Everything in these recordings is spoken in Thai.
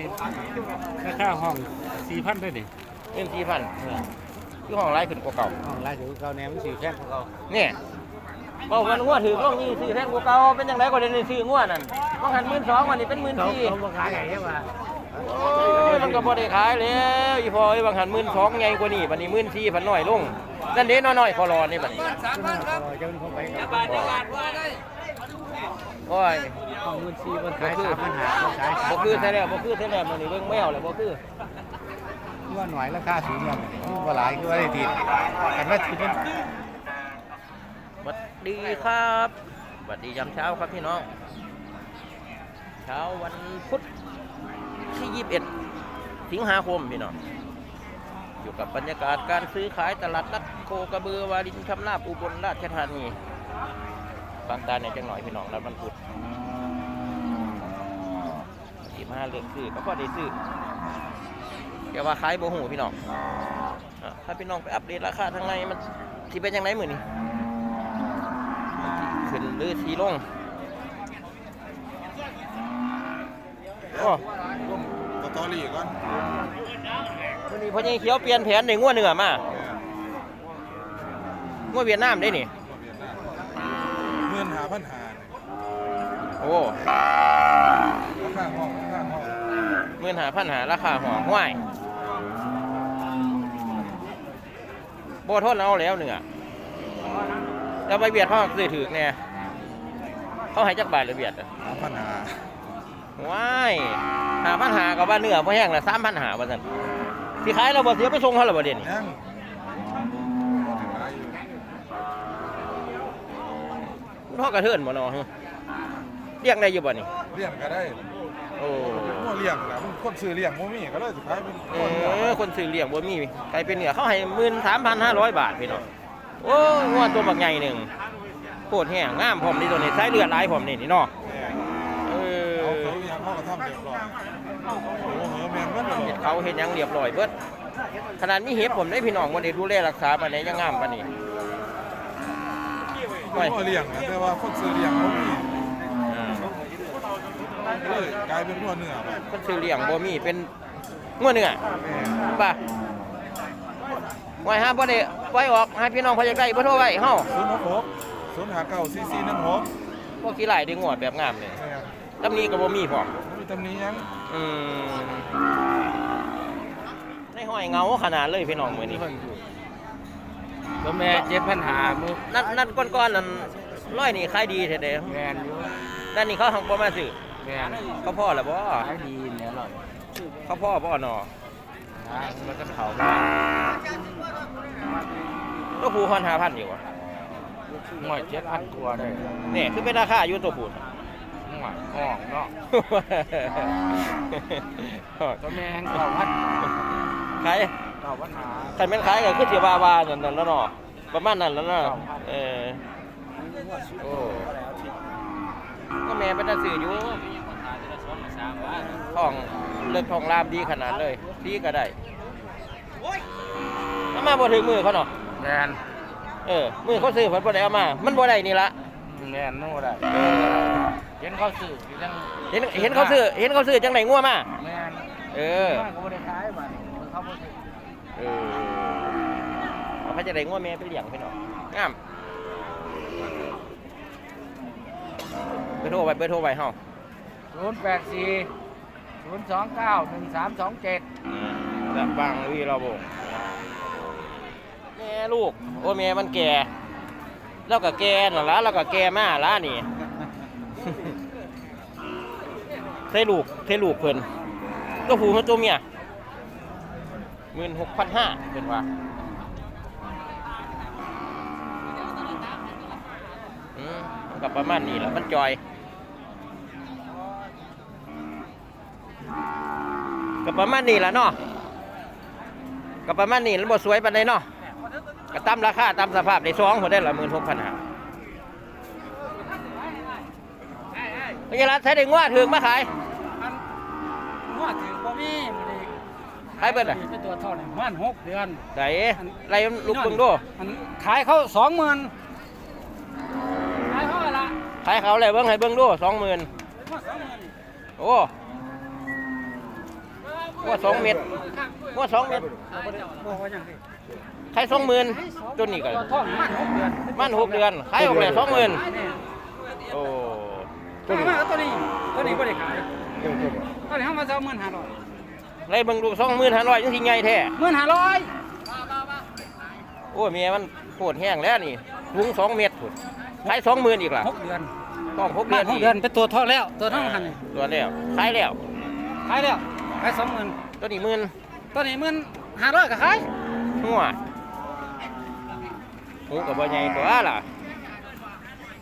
นี่นี่ราคาห้องสี่พันด้วยนี่เงินสี่พันคือห้องไร่ขึ้นกว่าเก่าห้องรายถือเก่าแนวมันสี่แพงกว่าเก่าเนี่ยบอกมันงวดถือต้องยี่ซื้อแทนกว่าเก่าเป็นยังไงก็เดี๋ยวนี้ซื้องวดนั่นต้องหันหมื่นสองวันนี้เป็นหมื่นเขาสี่เขาบอกขายไงว่าโอ้ยมันก็บ่ได้ขายแล้วอีพอไอ้บางหันหมื่นสองไงกว่านี้บัดนี้หมื่นสี่พันน้อยลงนั่นเด้น้อยๆพอรอนี่บัดนี้เจ้าเขาไปกับ โอ้ยห้องเงินสี่มันขายสามปัญหาขายบ่คือแท้แล้วบ่คือแท้แล้วมื้อนี้เบิ่งแมวแล้วบ่คือว่าหน่อยราคาสูงอย่างนี้ว่าหลายคือว่าได้ทีกันว่าทีเป็นสวัสดีครับสวัสดียามเช้าครับพี่น้อง เช้าวันพุธที่ 21 สิงหาคมพี่น้อง อยู่กับบรรยากาศการซื้อขายตลาดนัดโคกระเบือวารินคำนาบอุบลราชธานี บางตาเนี่ยจังหน่อยพี่น้องแล้วมันพุธสิมาเลือกซื้อก็พอได้ซื้อเดี๋ยวว่าขายโบหูพี่น้องอะถ้าพี่น้องไปอัปเดตราคาทางในมันที่เป็นยังไงมือนี้ขึ้นหรือทีลงโอ้สตอรี่ก่อนวันนี้พอยังเขียวเปลี่ยนแผนในงวดเหนือมางวดเวียดนามได้นี่ เงินหาพันหา โอ้ราคาห้องราคาห้องเมื่นหาพันหาราคาหอห้วยโบทนเอาแล้วเหนือแล้วไปเบียดเขาซื้อถือแน่เขาให้จักบาทหรือเบียดอะหาพันหาว้ายหาพันหากับว่าเนื้อพอแห้งละสามพันหาว่าสันที่ขายเราบ่เสียไปส่งเขาหรือบ่เด่นยังพ่อกระเทือนบ่เนอ เรียกได้อยู่บ่นี่เลี้ยงก็ได้โอ้มั่วเลี้ยงแหละมันคนซื้อเลี้ยงมั่มีก็เลยสุดท้ายเป็นเออคนซื้อเลี้ยงบ่มีใครเป็นเหนือเขาให้หมื่นสามพันห้าร้อยบาทพี่น้องโอ้ยงวดตัวบักใหญ่หนึ่งโคตรแห้งงามพร้อมนี่ตัวนี้ใช้เลือดหลายพร้อมนี่นี่เนาะเอเอาอเขาเลี้ยงเขาก็ทำเรียบร้อยโอ้โหแมนมันเลยเฮ็ดเขาเห็นยังเรียบร้อยเบิดขนาดนี้เห็บผมได้พี่น้องบ่ได้ดูแลรักษาปานใดยังงามปานนี้มั่วเลี้ยงนะแต่ว่าคนซื้อเลี้ยงมั่มีอ่า เลยกลายเป็นมั่วเนื้อไปคนซื้อเลี้ยงบ่มีเป็นงัวเนื้อแม่ป่ะไว้ห้าบ่ได้ไว้ออกให้พี่น้องพออยากได้บ่โทรไว้เฮาศูนย์หกหกศูนย์หาเก้าซีซีหนึ่งหกบ่ขี้หลายได้งวดแบบงามเลยแม่ตำนี้ก็บ่มีพร้อมไม่มีตำหนี้ยังอืมในห้อยเงาขนาดเลยพี่น้องมื้อนี้ตัวแม่เจ็ดพันหามือนั่นนั่นก้อนๆนั่นร้อยนี่ขายดีแท้เด้แมนอยู่ด้านนี้เขาหักบ่มาซื้อ แมนเขาพ่อแล้วบ่ขายดีเนี่ยอร่อยเขาพ่อบ่เนาะนะมันก็เขาตัวผู้ฮอน5,000อยู่วะหน่วยเจ็ดพันกว่าได้นี่คือเป็นราคาอยู่ตัวผู้หน่วยห้องเนาะตัวแม่แห่งเก้าพันขายเก้าพันหาใครแม่นขายก็คือสิว่าว่านั่นนั่นแล้วเนาะประมาณนั้นแล้วเนาะเออโอ้ ก็แม่เป็นตาซื้ออยู่ท้องเลือกท้องลามดีขนาดเลยดีก็ได้เอามาบ่ถึงมือเขาเนาะแมนเออมือเขาซื้อเพิ่นบ่ได้เอามา มันบ่ได้นี่ละแมนโน่ได้เออเห็นเขาสื่อยังเห็นเห็นเขาซื้อเห็นเขาซื้อจังไดงัวมาแมนเออบ้านก็ไม่ได้ขายบ้านเขาบ่ซื้อเออเอาเขาจะได้งัวแม่ไปเลี้ยงพี่น้องงาม ไปโทรไปไปโทรไปเฮาศูนย์แปดสี่ศูนย์สองเก้าหนึ่งสามสองเจ็ดแบบบางวีเราบงแม่ลูก โอ้แม่มันแก่ แล้วก็แก่น่ะละแล้วก็แก่มาละนี่เทลูกเทลูกเพิ่นตัวผู้กับตัวเมียหมื่นหกพันห้าเป็นว่าอืมมันกับประมาณนี้แหละมันจอยกับ ประมาณนี้แหละเนาะกับประมาณนี้แล้วบ่สวยปานใดเนาะก็ตามราคาตามสภาพได้สองคนได้ละหมื่นหกพันห้าพญารัตใช้ได้งวดถึงมาขายหัวถือบ่มีมันดีขายเบิดอะเป็นตัวเท่าไหร่มันหกเดือนไหนไรลูกเบิ่งดูอันขายเขาสองหมื่นขายเขาอะไรละขายเขาอะไรเบิ่งให้เบิ่งดูสองหมื่นว่าสองหมื่นโอ้ ว่าสองเม็ดว่าสองเม็ดบอกว่าอย่างไรขายสองหมื่นตัวนี้ก็ท่องมันหกเดือนมันหกเดือนขายออกเลยสองหมื่นโอ้ตัวนี้ตัวนี้ตัวนี้บ่ได้ขายตัวนี้เขามาจะเอาเงินห้าร้อยไรเบิ่งดูสองหมื่นห้าร้อยยังสิไงแท้เงินห้าร้อยโอ้ยเมียมันโคตรแห้งแล้วนี่ถุงสองเม็ดพุ่นขายสองหมื่นอีกล่ะหกเดือนต้องหกมาเดือนหกเดือนเป็นตัวทอดแล้ว ตัวท้องหันนี่ตัวแล้วขายแล้วขายแล้ว ขายสองหมื่นตัวนี้หมื่นตัวนี้หมื่นห้าร้อยก็ขายหัวหูกับบ่ใหญ่ตัวล่ะ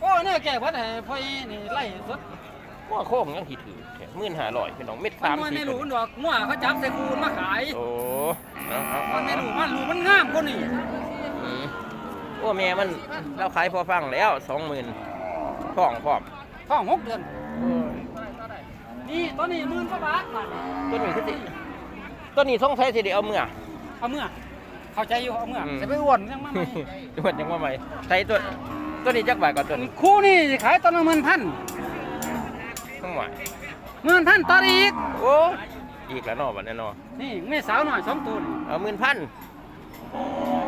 โอ้เนี่ยแก่พัดให้พ่อนี่ไล่สดหัวโค้งยังสิถือหมื่นห้าร้อยพี่น้องเม็ดมัสามนสิไม่บรู้ดอกงัวเขาจับใส่คูนมาขายโอ้เอาเอามัเอานไม่เอารู้มันรู้มันงามกว่านี่อืมโอ้แม่มันเราขายพอฟังแล้วสองหมื่นท้องพร้อมท้องหกเดือน นี่ตัวนี้หมื่นกว่าบาทบาทตัวนี้คือสิตัวนี้สงสัยสิได้เอาเมื่อเอาเมื่อเข้าใจอยู่เอาเมื่ออืมจะไปอ้วนยังมาใหม่ตัวมันยังว่าไหมใส่ตัวตัวนี้จักบาทก่อนตัวนี้คู่นี่สิขายตัวละหมื่นพันทั้งหมดหมื่นพันต่ออีกโอ้อีกแล้วเนาะบัดนี้เนาะนี่แม่สาวหน่อยสองตัวนี่เอาหมื่นพัน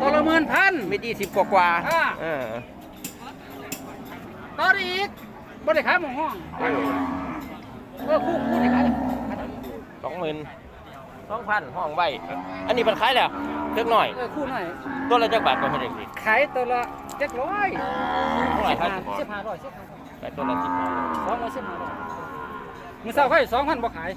ตัวละหมื่นพันไม่ดีสิบกว่ากว่าอ่าเออต่ออีกบ่ได้ขายหมองห้อง เออคู่คู่นี่ขายสองหมื่นสองพันห้องใบอันนี้มันขายแล้วเล็กหน่อย เออคู่หน่อย ตัวละจักบาทก็ไม่ได้สิขายตัวละเจ็ดร้อยเท่าไหร่ครับสิบห้าร้อยสิบห้าร้อยขายตัวละสิบห้าสองร้อยสิบห้าร้อยมือเศร้าค่อยสองพันบ่ขาย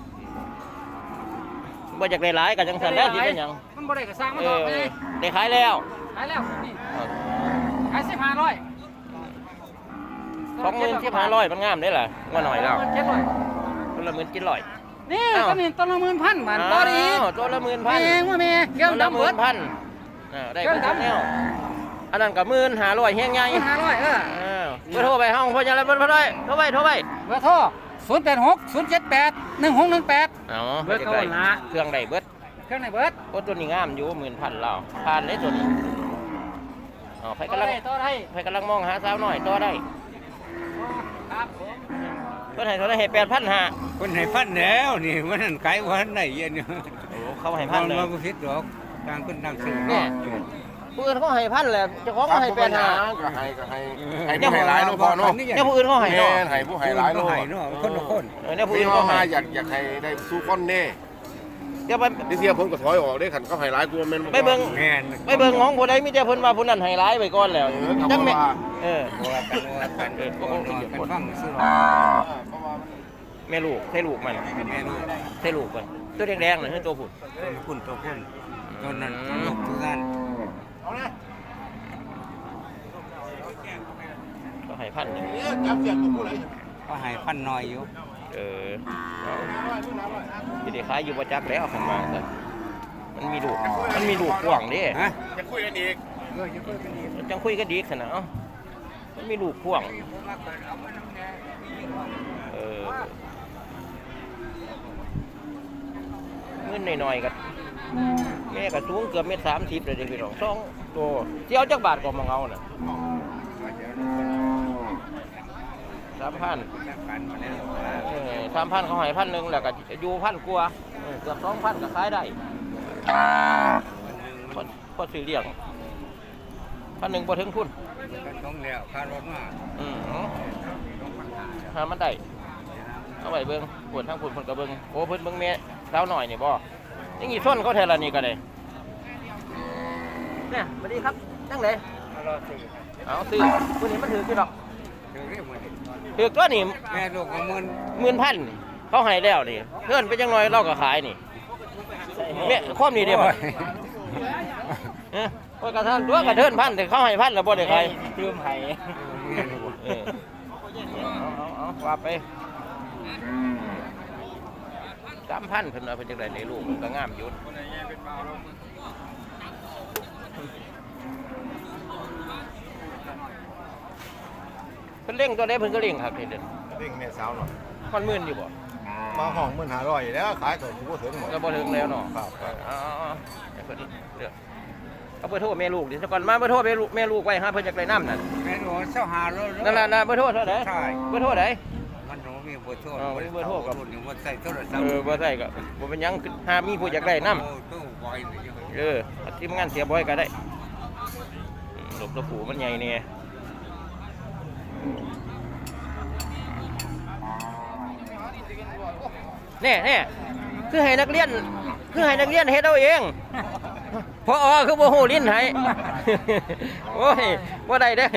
บ่จากได้หลายกับจังสันแล้วสิเป็นหยังมันบ่ได้ก็สร้างมาเอดอกอไปเลยได้ขายแล้วขายแล้วนี่เออขายสิบห้าร้อยสองหมื่นสิบห้าร้อยมันงามได้ล่ะว่าหน่อยแล้วเจ็ดร้อยตัว ละหมื่นกินร้อย นี่อ้าวตัวนี้ตัวละหมื่นพันบาทต่ออีกาวตัวละหมื่นพันแม่งว่าแม่เกี่ยวตัวละดำหเบิมื่ด นพันอ่าได้เครื่เบิองดดำแนวอันนั้นก็หมื่นห้าร้อยแห้งใหญ่ห้าร้อยเอออ้าวเบอร์โทรไปห้องพ่อยังไรเบอร์โทรไปโทรไปโทรไปเบอร์โทรศูนย์แปดหกศูนย์เจ็ดแปดหนึ่งหกหนึ่งแปด อ๋อเบิดไปเขาใกล้ละเครื่องใดเบิด เครื่องไหนเบิร์ดโอ้ตัวนี้งามอยู่หมื่นพันเราผ่านเลยตัวนี้อ๋อใครต่อกำลังได้ต่อได้ใครกำลังมองหาสาวหน่อยตัวได้ ครับผม เพิ่นให้เท่าไหรให้แปดพันห้าคนให้พันแล้วนี่มันนั่นขายวันไหนเย็นเนี่ยโอ้เขาให้พันเลยมาบ่ผิดดอกต่างคนต่างซื้อเนี่ย ผู้อื่นเขาให้พันแหละเจ้าของก็ให้แปดห้า ก็ให้ก็ให้ให้ให้ผู้ให้หลายเนาะพ่อเนาะเนี่ยผู้อื่นเขาให้แม่เนาะนให้ผู้ให้หลายเนาะเนาะให้เนาะคนละคน เออเนี่ยผู้ผู้อื่นเขาเขาหาให้อยากอยากให้ได้สู้คนแน่ เดี๋ยวไปที่เทียผมก็ถอยออกได้ขันเขาให้หลายกูแม่นไปเบิ่งแม่นไปเบิ่งของผู้ใดมีแต่เพิ่นว่าผู้นั้นให้ร้ายไปก่อนแล้วเออก็จังบ่แม่ว่าเออบ่ว่ากันว่ากันเออพวกบ่เขานสิอนเก็บกันหมดฟังซื้อแม่ลูกใช่ลูกมันแม่ลูกใช่ลูกมันตัวแดงๆน่ะคือตัวผู้คุณตัวคุณตัวนั้นตัวลูกตัวนั้นก็ให้พันหนึ่งเนี่ยจับเสียงตัวผู้ไหนก็ให้พันน้อยอยู่ เออเอาสิได้ขายอยู่บ่จักแล้วคันว่าซะมันมีลูก มันมีลูกกว้างเด้ฮะจะคุยกันอีกจังคุยกันดีขนาดเอ้ามันมีลูกพ่วงเออเงินหน่อยๆกับแม่ก็สูงเกือบเมตรสามสิบเลยเด็กพี่น้องสองตัวเจ้าจักบาทก็มองเอาน่ะสามพันสามพันเขาให้พันหนึ่งแล้วก็อยู่พันกว่าเออเกือบสองพันก็ขายได้พอพอซื้อเลี้ยงพันหนึ่งพอถึงทุนกันต้องแล้วค่ารถมาอืมหามันได้เอาไว้เบิ่งปวดทั้งปวดคนกับเบิ่งโอ้เพิ่นเบิ่งแม่สาวหน่อยนี่บ่ยังอีส้นเขาแทละนี่ก็ได้เนี่ยสวัสดีครับจังไดรอซื้อเอาซื้อผู้นี้มันถือกี่ดอกถือเรียกมาดิ ถือตัวนี่แม่ลูกของมันหมื่นพันเขาให้แล้วนี่เพื่อนไปจังน้อยเราก็ขายนี่แม่ความนี่เด้บ่เอ้อโอ้ยกระทันตัวกระเทินพันแต่เขาให้พันแล้วบ่ได้ขายยืมให้เออเอาเอาเอาว่าไปสามพันเพิ่นเอาไปจากไหนในลูกมันก็งามอยู่ เพิ่นเร่งตัวใดเพิ่นก็เร่งครับเด่นเร่งแม่สาวหน่อยมันมื่นอยู่บ่มาห้องมื่นหาร้อยแล้วขายก็ถือว่าถึงหมดก็บ่ถึงแล้วเนาะครับเอาเอาเอาให้เพิ่นเลือกเอาเบอร์โทรแม่ลูกดิซะก่อนมาเบอร์โทรแม่ลูกแม่ลูกไว้หาเพิ่นจากไหนน้ำนั่นแม่ลูกเจ้าหารถนั่นล่ะนะเบอร์โทรเท่าไหร่ใช่เบอร์โทรไหนมันโหมมีเบอร์โทรอ๋อมีเบอร์โทรกับรุ่นนี้ว่าใส่โทรศัเอพท์อบ่ใส่ก็บ่เป็นหยังหามีผู้อยากได้นํโอ้ตู้ไวเลยเยอะเออทีมงานเสียบ่อยก็ได้อืมหลบตัวผูมันใหญ่เนี่ยแน่แน่คือให้นักเรียน คือให้นักเรียนเฮ็ดเอาเองพออคือบ่ฮู้ลิ้นให้โอ้ยบ่ได้เด้อ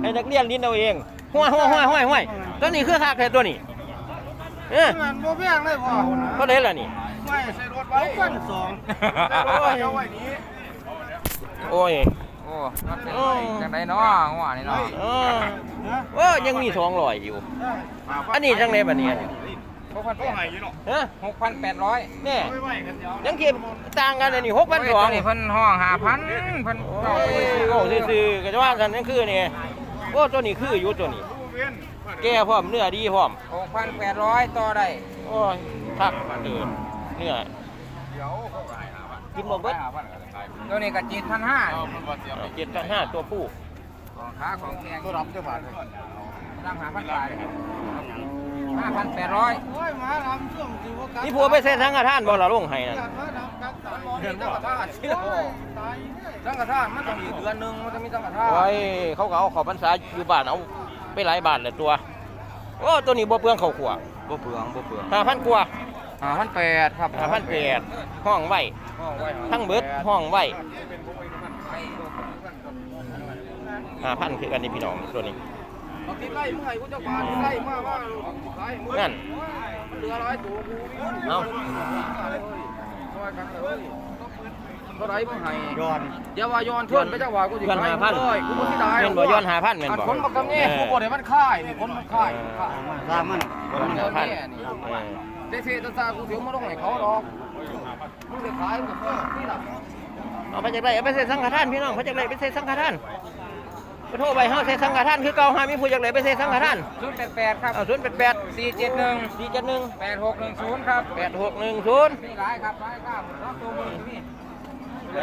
ให้นักเรียนลิ้นเอาเองห้วยห้วยห้วยห้วยห้วยตัวนี้คือคักแท้ตัวนี้เอ้อมันบ่แพงเลยพ่อเท่าไดล่ะนี่ไม่ใส่รถไว้พันสองโอ้ยเอาไว้นี้โอ้ย โอ้จังไดเนาะหัวนี่เนาะเออโอ้ยังมีสองร้อยอยู่ อันนี้จังไดบัดนี้หกพันก็ให้อยู่เนาะฮะหกพันแปดร้อยนี่ไม่ไหวกันเดี๋ยวยังเก็บต่างกันอันนี้หกพันสองนี่เพิ่นห้องห้าพันเพิ่นโอ้ยโอ้ซื่อๆก็จะว่ากันนั่นคือนี่โอ้ตัวนี้คืออยู่ตัวนี้ แก่พร้อมเนื้อดีพร้อมหกพันแปดร้อยต่อได้โอ้ยทักเดือเนื้อกินหมดเบิด ตัวนี้ก็เจ็ดพันห้าเจ็ดพันห้าตัวผู้ของค้าของแพงตัวรับจะบาทเลยตั้งหาพันบาทห้าพันแปดร้อยโอ้ยมาทำช่วงสิว่ากันนี่ผัวไปเซ็นสังฆทานบ่ละลงให้นั่นมาทำกันตายเดือนตั้งกระทานตายตั้งกระทานมันต้องอยู่เดือนหนึงมันจะมีตั้งกระทานโอ้ยเขาก็เอาเขอพรรษาอยู่บ้านเอาไปหลายบาทเลยตัวโอ้ตัวนี้บ่เปลืองเขาวขัวบ่เปลืองบ่เปลืองห้าพันกว่า ห้าพันแปดครับห้าพันแปดห้องไว้ห้องไว้ทั้งเบิดห้องไว้ห้าพันคือกันนี่พี่น้องตัวนี้บางทีไล่มึงให้กูจะบาทไล่มาว่าขายมึงนั่นเหลือร้อยตัวกูเอาช่วยกันเลยเท่าไหรมึงให้ย้อนเดี๋ยวว่าย้อนเพื่อนไปจังหวะกูสิเพื่อนขายห้าพันเลยกูบ่สิได้เงินบ่ย้อนห้าพันแม่นอันบ่คนบักกำแง่กูบ่ได้มันค่ายนี่คนมันค่ายค่ายตามมันย้อนห้าพัน เออเดเซตซากูเสียวมาลงให้เขาดอกมึงจะขายมึงก็นี่ล่ะเอาไปจากไรเอาไปเซ็นสังฆทานพี่น้องไปจากไรไปเซ็นสังฆทานไปโทรไปเฮาเซ็นสังฆทานคือเก่าหามีผู้จากไรไปเซ็นสังฆทานศูนย์แปดแปดครับเอาศูนย์แปดแปดสี่เจ็ดหนึ่งสี่เจ็ดหนึ่งแปดหกหนึ่งศูนย์ครับแปดหกหนึ่งศูนย์นี่หลายครับหลายครับสองตัวมือนี่ไหน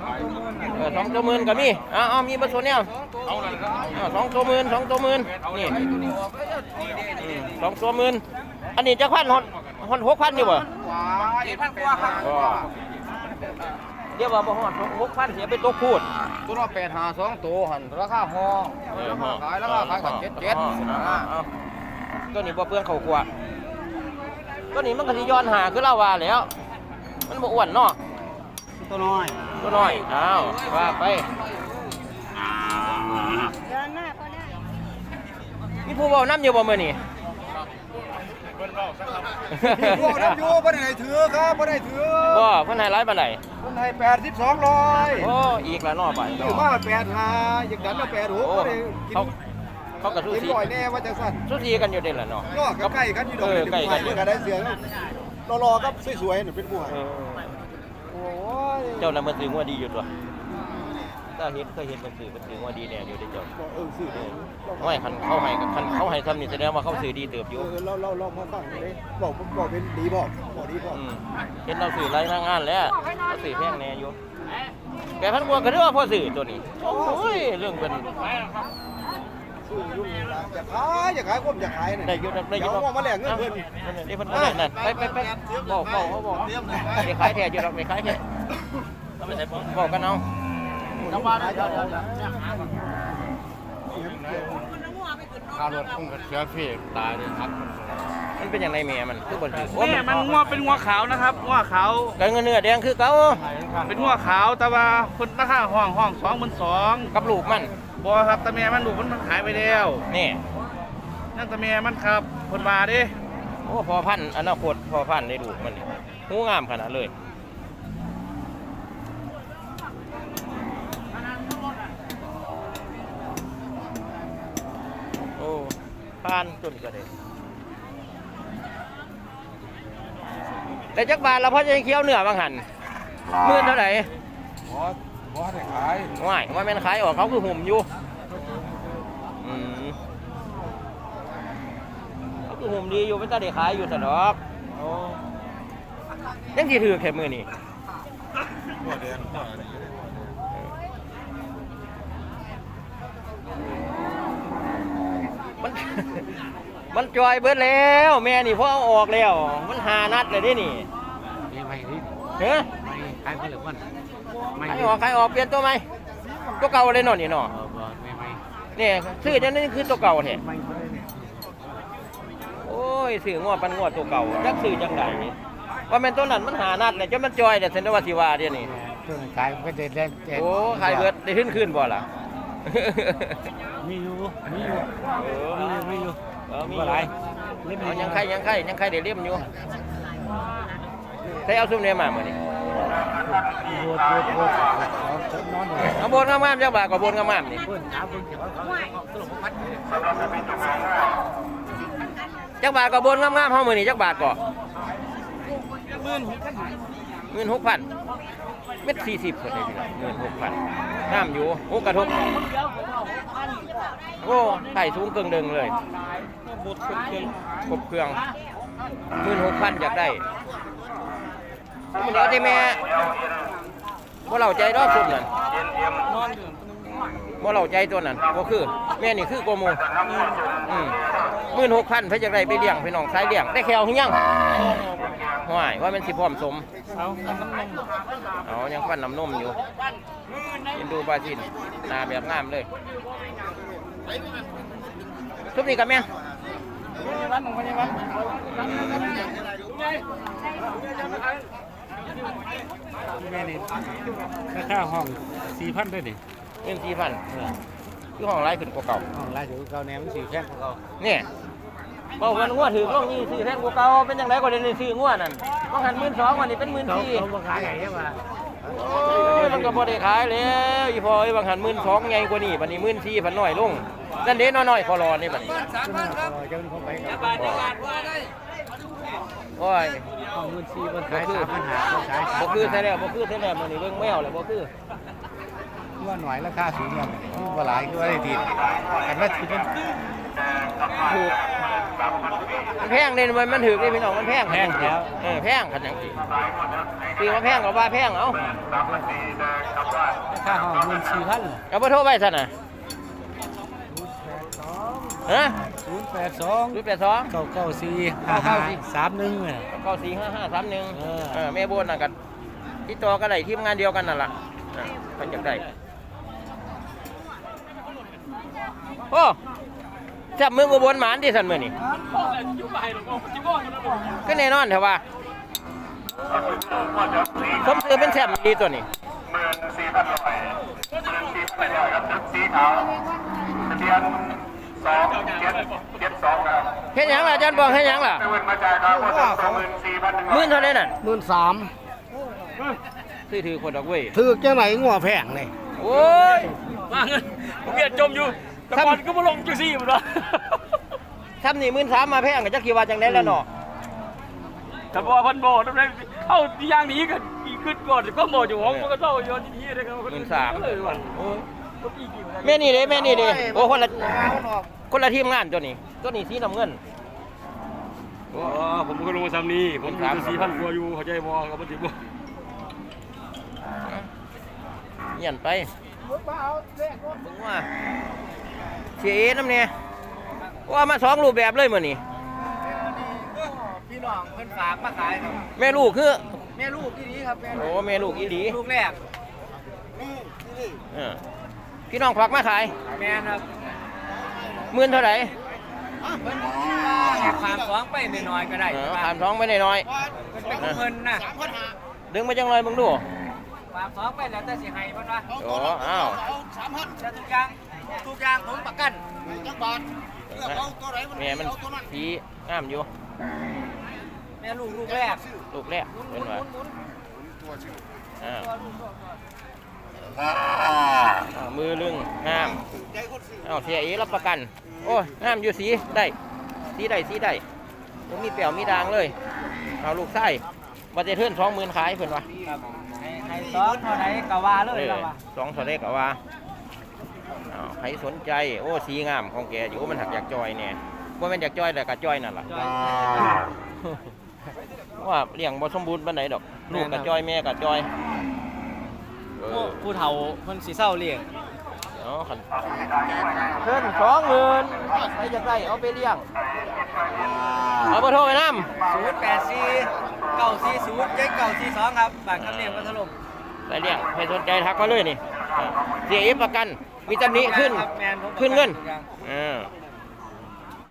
สองตัวมือเออสองตัวหมื่นก็มีเอ้าเอามีเบอร์โทรเนี่ยเอาสองตัวหมื่นสองตัวหมื่นนี่ไอ้ตัวนี้ออกแล้วนี่เด้อืนี่มสองตัวหมื่นอันนี้จะพันฮอด ฮอดหกพันอยู่บ่ว้าเจ็ดพันกว่าครับเดี๋ยวว่าบ่ฮอดหกพันเสียไปตกพูดตัวละแปดหาสองตัวหันราคาห้องเออราฮคาอดขายราคาขายกับเจ็ดเจ็ดเอาเอาเอาตัวนี้บ่เปลืองข้าวกลัวตัวนี้มันก็สิย้อนหาคือเราว่าแล้ว มันบ่อ้วนเนาะตัวน้อยตัวน้อยอ้าวว่าไปมีผู้เว้านำอยู่บ่มื้อนี้ พวกนั้นอยู่บ่ได้ถือครับบ่ได้ถือบ่เพิ่นให้หลายปานใดคนไทยแปดสิบสองร้อยโอ้อีกแล้วเนาะไปถือว่าแปดหาอย่างนั้นก็แปดหกโอ้บ่ได้กินเขาเขาก็สู้กินสีบ่อยแน่ว่าจังซั่นสู้สีกันอยู่เด้ล่ะเนาะก็ใกล้ๆกันอยู่ดอกเออใกล้กันอเดี๋ยู่ยวก็ได้เสียงรอๆกับสวยๆน่ะเป็นผู้ให้เออโอ้ยเจ้าน่ะมันซื้อว่าดีอยู่ตัว ถ้าเห็นเคยเห็นมันซื้อมันซื้อว่าดีแน่อยู่เด้เจ้าบอกเออซื้อเด้ไม่คันเขาให้คันเขาให้ทำนี่แสดงว่าเขาซื้อดีเติบอเอยู่อเราเราเรามาฟังเลยบอกบอกเป็นดีบอกบอกดีบอกอืมเห็นเราซื้อหลายทางงานแล้วเราซื้อแพงแน่อยู่แปดพันกว่าก็เรียกว่าพอซื้อตัวนี้โอ้ยเรื่องเป็นซื้อยุ่งอยากขายอยากขายผมอยากขายเนี่ยได้อยุดได้อยุเดี๋ยวเอามาแลกเงินเพิ่น นี่เพิ่นนั่นนั่นไปไปไปบอกบอกเขาบอกไปขายแท้อยู่เราไปขายแท้บอกกันเอา จังหวัดเดี๋ยวข้าวรถคงกระเสือเฟกตายเลยครับมันเป็นอย่างไรแม่มันคือบนถือแม่มันงัวเป็นงัวขาวนะครับงัวขาวกันเงินเนื้อแดงคือเก่าเป็นงัวขาวแต่ว่าคนราคาห้องห้องสองหมื่นสองกับลูกมันบอครับตาแม่มันลูกมันมันขายไปแล้วนี่นั่นตาแม่มันครับคนมาดิโอ้พอพันธุ์อนาคตพอพันได้ลูกมันหูงามขนาดเลยโอ้ผ่านจนก็ได้แต่จักบาทเราพอจะเคี้ยวเนื้อบางหันหมื่นเท่าไหร่บอสบอสได้ขายง่ายว่าแม่นขายออกเขาคือหุ่มอยู่อืมเขาคือหุ่มดีอยู่เป็นตาได้ขายอยู่สนอกโอ้ยังสิถือแค่มือนี่ มันมันจอยเบิดแล้ว แม่นี่พอเอาออกแล้ว มันหานัดเลยเดินี่มีไหมนี่เฮ้ยไม่ขายไปหรือมันไม่ใครออกใครออกเปลี่ยนตัวไหมตัวเก่าเลยเนาะนี่เนาะเออบ่ไม่ไม่นี่ซื้อจังนี่คือตัวเก่าแท้ไม่ไม่โอ้ยซื้องวดปันงวดตัวเก่าจักซื้อจังไดนี่ว่าแม่นตัวนั้นมันหานัดเลยจนมันจอยแต่เซนว่าสิว่าเดี๋ยวนี้ตัวนั้นขายก็เด็ดเล่นโอ้ขายเบิดได้ขึ้นคืนบ่ล่ะ มีอยู่มีอยู่เออมีอยู่มีอยู่เออมีบ่หลายเอายังไข่ยังไข่ยังไข่เดี๋ยวเลี่ยมอยู่ใช้เอาซุ่มเนี่ยมาเมื่อนี้โบดโบดโบดเอาชนนอนเลยเอาโบนงามๆจักบาทกับโบนงามๆนี่เพิ่นถามเพิ่นเกี่ยวกับเขาตลกพัดจักบาทกับโบนงามๆเฮามื้อนี้จักบาทก่อ หมื่นหกพันเม็ดสี่สิบคนเลยพี่น้องหมื่นหกพันงามอยู่โอ้กระทบโอ้ไข่สูงเกิงเดิงเลยครบเครื่องหมื่นหกพันอยากได้มันเดี๋ยวได้แม่ว่าเราใจรอบสุดนั่นว่าเราใจตัวนั้นก็คือ แม่นี่คือโกโมอืมหมื่นหกพันเพื่อจะได้ไปเลี้ยงพี่น้องสายเลี้ยงได้แควหรือยัง ห่วยว่ามันสิพร้อมสมเอายังฟันน้ำนมอยู่ยินดูบาจินหน้าแบบงามเลยทุบนี่กับแม่งแม่นี่ราคาห้อง4,000ด้วยนี่เงินสี่พันคือห้องไรขึ้นกว่าเก่าห้องรายถือเก่าแนวมัน4แพงกว่าเก่าเนี่ย บอกกันงวดถือลงยี่สี่แพงกว่าเก่าเป็นยังไงก็เดินซื้องวดนั่นต้องหันหมื่นสองวันนี้เป็นหมื่นเขาสี่เขาบ่ขายให้ใช่ป่ะโอ้ยมันก็พอได้ขายแล้วอีพอไอ้บางหันหมื่นสองไงกว่านี่บัดนี้หมื่นสี่พันน้อยลงนั่นเด้น้อยๆพอรอนี่บัดนี้เจ้าเป็นคนไปกับโอ้ยห้องเงิน4เพิ่นขาย3,500เพิ่นขายบ่คือใช่แล้วบ่คือใช่แล้วมื้อนี้เบิ่งแมวแล้วบ่คือว่าหน่อยราคาสูงเนี่ยมันบ่หลายคือว่าได้ดีกันว่าสิเป็นถูก มันแพงเลยมันมันถือเลยพี่น้องมันแพงแพงแล้วเออแพงขนาดนี้คือว่าแพงก็ว่าแพงเอาราคาห้องเงิน4,000เอาบ่โทรไปซะน่ะฮะ082รูปแปดสองเก้าเก้าสี่ห้าห้าสามหนึ่งเลยเก้าสี่ห้าห้าสามหนึ่งเออเออแม่โบนน่ะกันที่ต่อก็ได้ทีมงานเดียวกันนั่นล่ะอะเพิ่นอยากได้โอ้ จับมือกูบนหมานดิสันมือนี่ก็แน่นอนเถอะว่าสมซื้อเป็นแซมดีตัวนี้หมื่นสี่พันร้อยหมื่นสี่พันร้อยครับตึกสีขาวทะเบียนสองเจ็ดเจ็ดสองครับเฮ็ดหยังล่ะอาจารย์บอกเฮ็ดหยังล่ะไปเวินมาจ่ายครับว่าต้องสองหมื่นสี่พันหนึ่งหมื่นเท่าไหร่นั่นหมื่นสามซื้อถือคนดอกเว้ยถือจังไหนงัวแพงเลยโอ้ยมาเงินผมเบียดจมอยู่ แต่บอลก็มาลงจังซี่มันวะทำนี่หมื่นสามมาแพงก็จักกี่ว่าจังได๋แล้วเนาะแต่บอลพันบอลทำไมเอ้าอย่างนี้ก็อีกขึ้นก่อนก็หมดอยู่ห้องมันก็เล่าย้อนที่เลยครับหมื่นสามเลยว่ะโอ้ยก็อีกกี่แม่นี่เด้แม่นี่เด้โอ้คนละคนละทีมงานตัวนี้ตัวนี้สีน้ำเงินอ๋อผมก็ลงมาซ้ำนี้ผมอยู่สี่พันกว่าอยู่เข้าใจบอกับมันถึงบอเหียนไปเบิ่งว่า เสียเอน้ำเนี่ยว่ามาสองรูปแบบเลยมื้อนี้พี่น้องเพิ่นฝากมาขายครับแม่ลูกคือแม่ลูกที่นี้ครับแม่โอ้แม่ลูกอีหลีลูกแรกเออพี่น้องควักมาขายแม่ครับหมื่นเท่าไหร่เพิ่นแอบความฟ้องไปหน่อยๆก็ได้เออถามท้องไปหน่อยเพิ่นเป็นของเพิ่นน่ะๆดึงมาจังเลยมึงดู ความฟ้องไปแล้วแต่สิให้เพิ่นว่าโอ้อ้าวแต่ทุกอย่าง ทุกอย่างผมประกันแม่มันสีงามอยู่แม่ลูกลูกแรกลูกแรกเป็นว่าอ้าวอ้าวมือลึงงามอ้าวเสียเอรับประกัน โอ้ยงามอยู่สีได้สีได้สีได้บ่มีเปลี่ยวมีดางเลยเอาลูกไส้บัตรเทิร์นสองหมื่นขายเพิ่นวะครับให้ให้สองเท่าไหร่ก็ว่าเลยเอเราอว่าสองเท่าเล็กเอา ใครสนใจ โอ้สีงามของแกอยู่มันหักอยากจอยเนี่ยว่ามันอยากจอยแต่กระจอยนั่นแหละว่าเลี้ยงบอสมบูรณ์ปานไหนดอก ลูกกระจอยแม่กระจอยผู้เฒ่าคนสีเศร้าเลี้ยงเพิ่นสองหมื่นใครจะได้เอาไปเลี้ยงเอาไปโทรไปน้ำศูนย์แปดสี่เก้าสี่ศูนย์เจ็ดเก้าสี่สองครับบางคำเนียมก็ถล่มไปเลี้ยงใครสนใจทักมาเลยนี่เสียเอฟประกัน มีจำหนิขึ้นนผมประกัขึ้นเงินอ่า